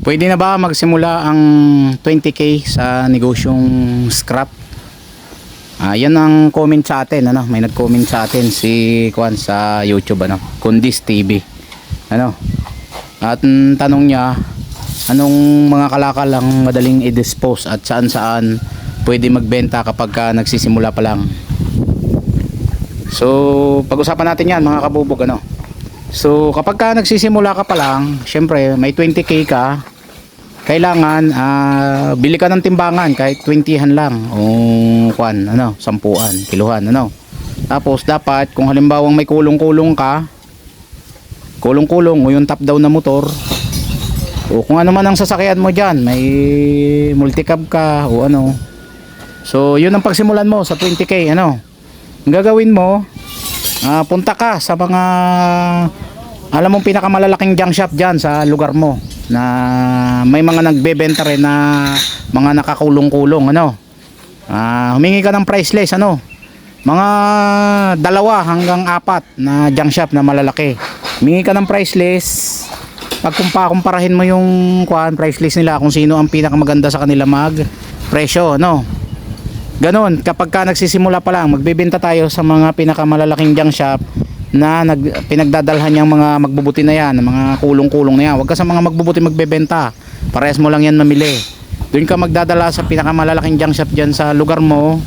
Pwede na ba magsimula ang 20k sa negosyong scrap? Ah, yan ang comment sa atin, ano? May nag-comment sa atin si Kwan sa YouTube, ano? Kundis TV. Ano? At mm, tanong niya, anong mga kalakal ang madaling i-dispose at saan-saan pwede magbenta kapag ka nagsisimula pa lang? So, pag-usapan natin yan mga kabubog, ano? So, kapag ka nagsisimula ka pa lang, syempre, may 20k ka, kailangan ah, bili ka ng timbangan kahit 20han lang o kwan, ano, sampuan, kiluhan, ano. Tapos dapat kung halimbawang may kulong-kulong ka, kulong-kulong o yung top down na motor, o kung ano man ang sasakyan mo diyan, may multicab ka o ano. So, yun ang pagsimulan mo sa 20k, ano. Ang gagawin mo, ah, punta ka sa mga alam mong pinakamalalaking junk shop diyan sa lugar mo na may mga nagbebenta rin na mga nakakulong-kulong ano. Ah, humingi ka ng price list ano. Mga dalawa hanggang apat na junk shop na malalaki. Humingi ka ng price list. Pag kumparahin mo yung kuan price list nila kung sino ang pinakamaganda sa kanila mag presyo ano. Ganon, kapag ka nagsisimula pa lang, magbebenta tayo sa mga pinakamalalaking junk shop na nag, pinagdadalhan niyang mga magbubuti na yan, mga kulong-kulong na yan. Huwag ka sa mga magbubuti magbebenta. Parehas mo lang yan mamili. Doon ka magdadala sa pinakamalalaking junk shop dyan sa lugar mo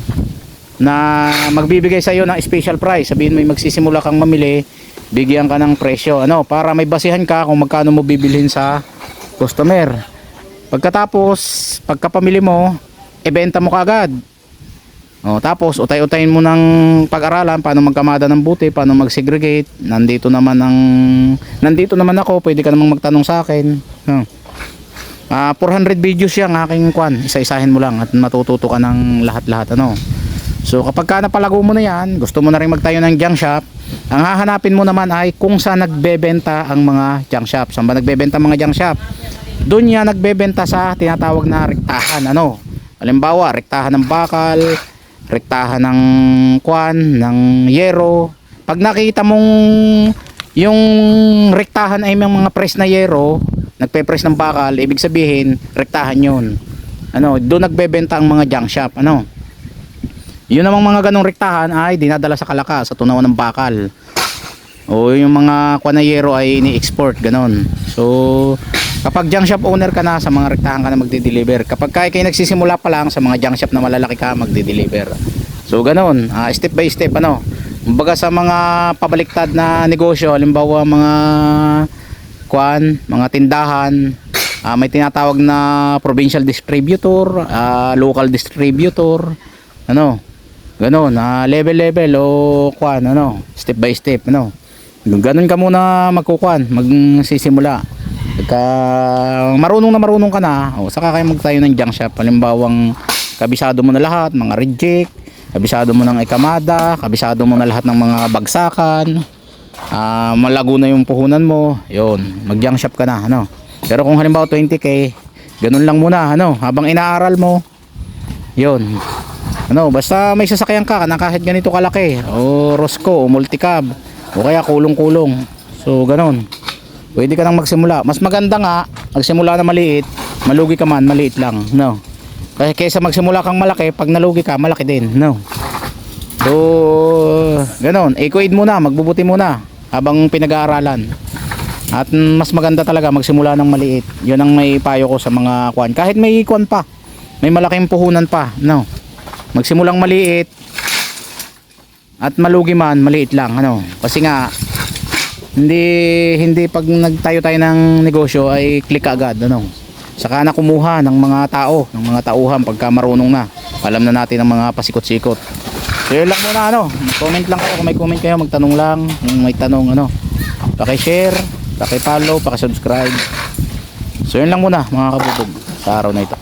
na magbibigay sa iyo ng special price. Sabihin mo magsisimula kang mamili, bigyan ka ng presyo. Ano, para may basihan ka kung magkano mo bibilhin sa customer. Pagkatapos, pagkapamili mo, ibenta mo kaagad. O, tapos utay-utayin mo ng pag-aralan paano magkamada ng buti, paano mag-segregate. Nandito naman ang nandito naman ako, pwede ka namang magtanong sa akin. No. Ah, 400 videos yan aking kwan. Isa-isahin mo lang at matututo ka ng lahat-lahat ano. So kapag ka napalago mo na yan, gusto mo na rin magtayo ng junk shop, ang hahanapin mo naman ay kung saan nagbebenta ang mga junk shop. Saan ba nagbebenta mga junk shop? Doon yan nagbebenta sa tinatawag na rektahan ano. Halimbawa, rektahan ng bakal, rektahan ng kwan, ng yero. Pag nakita mong yung rektahan ay may mga press na yero, nagpe-press ng bakal, ibig sabihin, rektahan yun. Ano, doon nagbebenta ang mga junk shop, ano. Yun namang mga ganong rektahan ay dinadala sa kalaka, sa tunawan ng bakal. O yung mga kwan na yero ay ni-export, ganon. So, kapag junk shop owner ka na, sa mga rektahan ka na magde-deliver. Kapag kaya kayo nagsisimula pa lang, sa mga junk shop na malalaki ka, magde-deliver. So, ganon. Ah, step by step, ano. Kumbaga sa mga pabaliktad na negosyo, halimbawa mga kwan, mga tindahan, ah, may tinatawag na provincial distributor, ah, local distributor, ano, ganon, ah, level level o kwan, ano, step by step, ano. Ganon ka muna magkukuan, magsisimula. Pagka marunong na marunong ka na, o, saka kayo magtayo ng junk shop. Halimbawang kabisado mo na lahat, mga reject, kabisado mo ng ikamada, kabisado mo na lahat ng mga bagsakan, ah, malago na yung puhunan mo, yun, mag junk shop ka na, ano. Pero kung halimbawa 20k, ganun lang muna, ano, habang inaaral mo, yun, ano, basta may sasakyan ka na kahit ganito kalaki, o Rosco, o multicab, o kaya kulong-kulong. So, ganun. Pwede ka nang magsimula. Mas maganda nga, magsimula na maliit, malugi ka man, maliit lang, no. Kasi kaysa magsimula kang malaki, pag nalugi ka, malaki din, no. So, ganun, equid muna, magbubuti muna habang pinag-aaralan. At mas maganda talaga magsimula ng maliit. 'Yun ang may payo ko sa mga kwan. Kahit may kwan pa, may malaking puhunan pa, no. Magsimulang maliit at malugi man, maliit lang, ano. Kasi nga hindi hindi pag nagtayo tayo ng negosyo ay click agad, ano. Saka na kumuha ng mga tao, ng mga tauhan pagka marunong na. Alam na natin ang mga pasikot-sikot. Yun lang muna ano, comment lang kayo kung may comment kayo, magtanong lang, kung may tanong ano. Paki-share, paki-follow, paki-subscribe. So yun lang muna mga kabubog sa araw na ito.